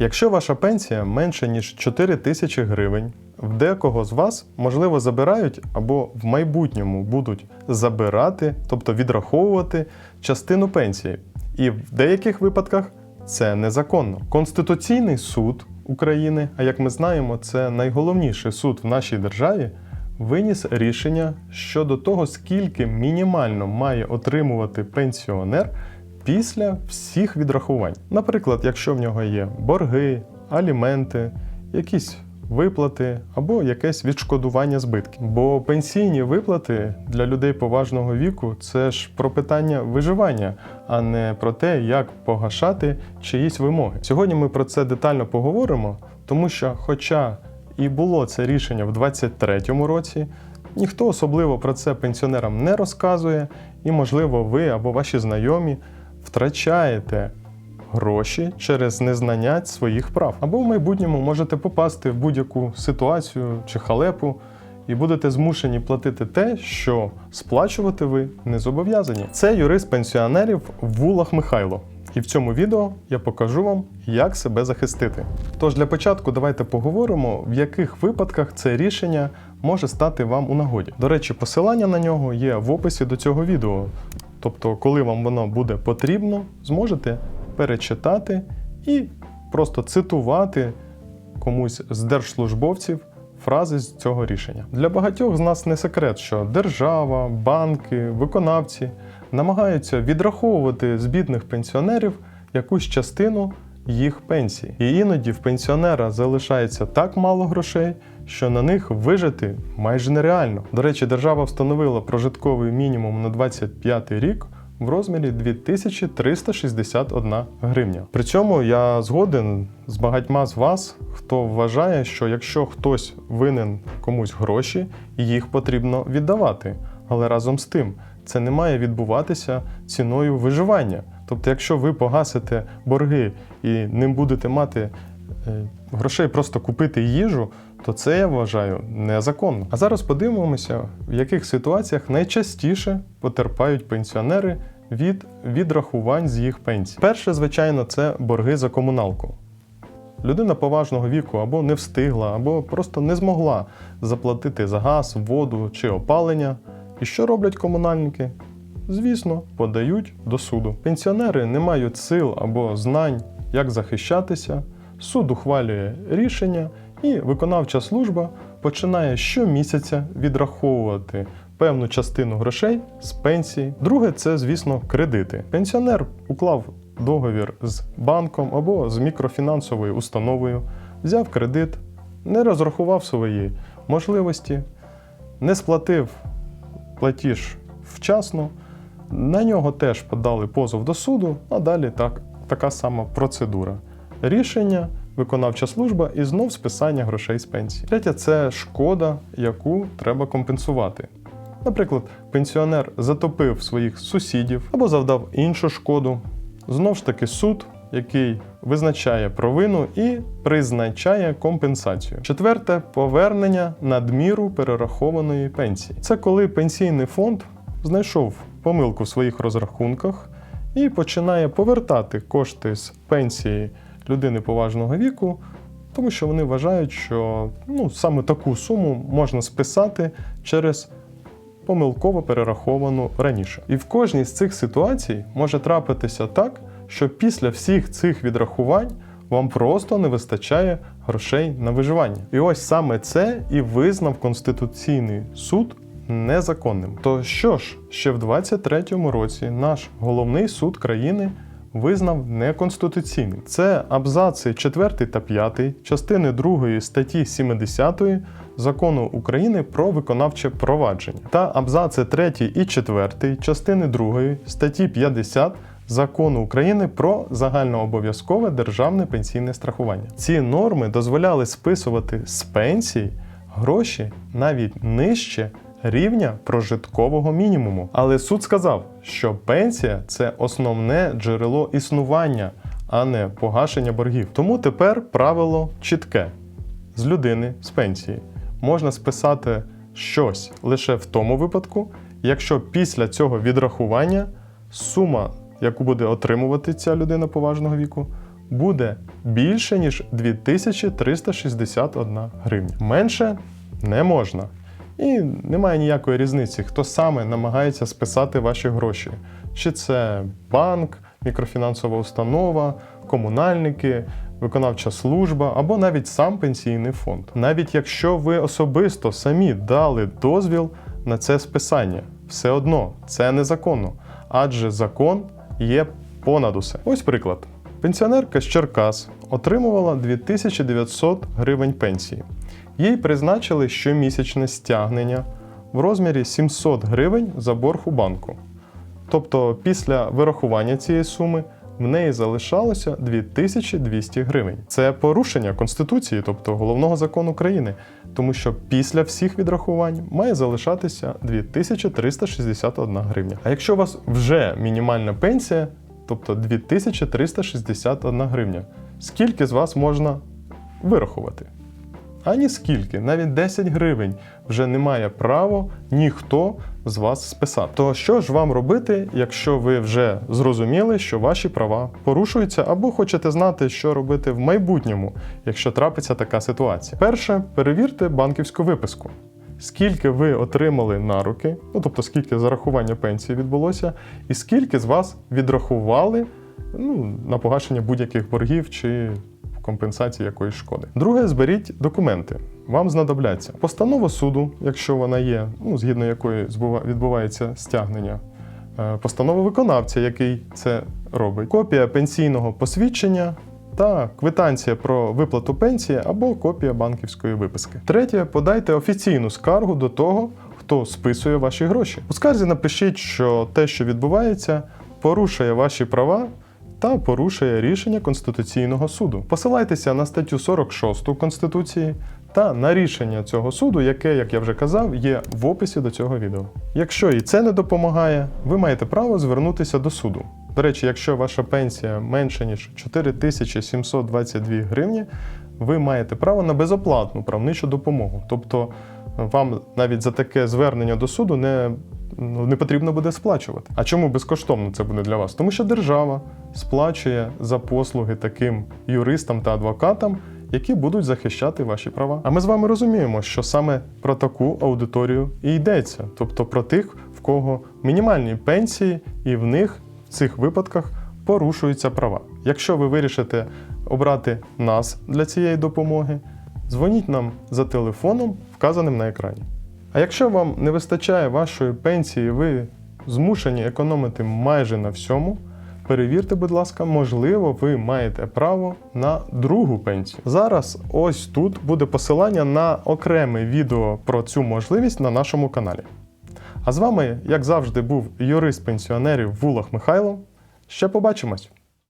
Якщо ваша пенсія менше ніж 4 тисячі гривень, в декого з вас можливо забирають або в майбутньому будуть забирати, тобто відраховувати частину пенсії. І в деяких випадках це незаконно. Конституційний суд України, а як ми знаємо, це найголовніший суд в нашій державі, виніс рішення щодо того, скільки мінімально має отримувати пенсіонер після всіх відрахувань. Наприклад, якщо в нього є борги, аліменти, якісь виплати або якесь відшкодування збитків. Бо пенсійні виплати для людей поважного віку це ж про питання виживання, а не про те, як погашати чиїсь вимоги. Сьогодні ми про це детально поговоримо, тому що, хоча і було це рішення в 2023 році, ніхто особливо про це пенсіонерам не розказує, і, можливо, ви або ваші знайомі втрачаєте гроші через незнання своїх прав. Або в майбутньому можете попасти в будь-яку ситуацію чи халепу і будете змушені платити те, що сплачувати ви не зобов'язані. Це юрист пенсіонерів Вулах Михайло. І в цьому відео я покажу вам, як себе захистити. Тож для початку давайте поговоримо, в яких випадках це рішення може стати вам у нагоді. До речі, посилання на нього є в описі до цього відео. Тобто, коли вам воно буде потрібно, зможете перечитати і просто цитувати комусь з держслужбовців фрази з цього рішення. Для багатьох з нас не секрет, що держава, банки, виконавці намагаються відраховувати з бідних пенсіонерів якусь частину їх пенсії. І іноді в пенсіонера залишається так мало грошей, що на них вижити майже нереально. До речі, держава встановила прожитковий мінімум на 25 рік в розмірі 2361 гривня. При цьому я згоден з багатьма з вас, хто вважає, що якщо хтось винен комусь гроші, їх потрібно віддавати. Але разом з тим це не має відбуватися ціною виживання. Тобто, якщо ви погасите борги і не будете мати е, грошей просто купити їжу, то це я вважаю незаконно. А зараз подивимося, в яких ситуаціях найчастіше потерпають пенсіонери від відрахувань з їх пенсій. Перше, звичайно, це борги за комуналку. Людина поважного віку або не встигла, або просто не змогла заплатити за газ, воду чи опалення. І що роблять комунальники? Звісно, подають до суду. Пенсіонери не мають сил або знань, як захищатися. Суд ухвалює рішення, і виконавча служба починає щомісяця відраховувати певну частину грошей з пенсії. Друге, це, звісно, кредити. Пенсіонер уклав договір з банком або з мікрофінансовою установою, взяв кредит, не розрахував свої можливості, не сплатив платіж вчасно. На нього теж подали позов до суду, а далі так, така сама процедура. Рішення, виконавча служба і знов списання грошей з пенсії. Третє це шкода, яку треба компенсувати. Наприклад, пенсіонер затопив своїх сусідів або завдав іншу шкоду. Знов ж таки суд, який визначає провину і призначає компенсацію. Четверте повернення надміру перерахованої пенсії. Це коли пенсійний фонд знайшов помилку в своїх розрахунках і починає повертати кошти з пенсії людини поважного віку, тому що вони вважають, що ну, саме таку суму можна списати через помилково перераховану раніше. І в кожній з цих ситуацій може трапитися так, що після всіх цих відрахувань вам просто не вистачає грошей на виживання. І ось саме це і визнав Конституційний суд незаконним. То що ж, ще в 23-му році наш головний суд країни визнав неконституційним. Це абзаци 4 та 5 частини 2 статті 70 закону України про виконавче провадження та абзаци 3 і 4 частини 2 статті 50 Закону України про загальнообов'язкове державне пенсійне страхування. Ці норми дозволяли списувати з пенсій гроші навіть нижче рівня прожиткового мінімуму. Але суд сказав, що пенсія це основне джерело існування, а не погашення боргів. Тому тепер правило чітке: з людини з пенсії можна списати щось лише в тому випадку, якщо після цього відрахування сума, яку буде отримувати ця людина поважного віку, буде більше, ніж 2361 гривня. Менше не можна. І немає ніякої різниці, хто саме намагається списати ваші гроші. Чи це банк, мікрофінансова установа, комунальники, виконавча служба або навіть сам пенсійний фонд. Навіть якщо ви особисто самі дали дозвіл на це списання, все одно це незаконно, адже закон є понад усе. Ось приклад. Пенсіонерка з Черкас отримувала 2900 гривень пенсії. Їй призначили щомісячне стягнення в розмірі 700 гривень за борг у банку. Тобто після вирахування цієї суми в неї залишалося 2200 гривень. Це порушення Конституції, тобто головного закону країни, тому що після всіх відрахувань має залишатися 2361 гривня. А якщо у вас вже мінімальна пенсія, тобто 2361 гривня, скільки з вас можна вирахувати? Ані скільки, навіть 10 гривень вже не має права ніхто з вас списати. То що ж вам робити, якщо ви вже зрозуміли, що ваші права порушуються, або хочете знати, що робити в майбутньому, якщо трапиться така ситуація? Перше, перевірте банківську виписку. Скільки ви отримали на руки, ну тобто скільки зарахування пенсії відбулося, і скільки з вас відрахували ну, на погашення будь-яких боргів чи компенсації якоїсь шкоди. Друге, зберіть документи. Вам знадобляться постанова суду, якщо вона є, ну, згідно якої відбувається стягнення, е, постанова виконавця, який це робить, копія пенсійного посвідчення. Та квитанція про виплату пенсії або копія банківської виписки. Третє, подайте офіційну скаргу до того, хто списує ваші гроші. У скарзі напишіть, що те, що відбувається, порушує ваші права та порушує рішення Конституційного суду. Посилайтеся на статтю 46 Конституції та на рішення цього суду, яке, як я вже казав, є в описі до цього відео. Якщо і це не допомагає, ви маєте право звернутися до суду. До речі, якщо ваша пенсія менше ніж 4722 гривні, ви маєте право на безоплатну правничу допомогу. Тобто вам навіть за таке звернення до суду не, ну, не потрібно буде сплачувати. А чому безкоштовно це буде для вас? Тому що держава сплачує за послуги таким юристам та адвокатам, які будуть захищати ваші права. А ми з вами розуміємо, що саме про таку аудиторію і йдеться, тобто про тих, в кого мінімальні пенсії, і в них в цих випадках порушуються права. Якщо ви вирішите обрати нас для цієї допомоги, дзвоніть нам за телефоном, вказаним на екрані. А якщо вам не вистачає вашої пенсії, ви змушені економити майже на всьому, перевірте, будь ласка, можливо, ви маєте право на другу пенсію. Зараз ось тут буде посилання на окреме відео про цю можливість на нашому каналі. А з вами, як завжди, був юрист пенсіонерів Вулах Михайло. Ще побачимось!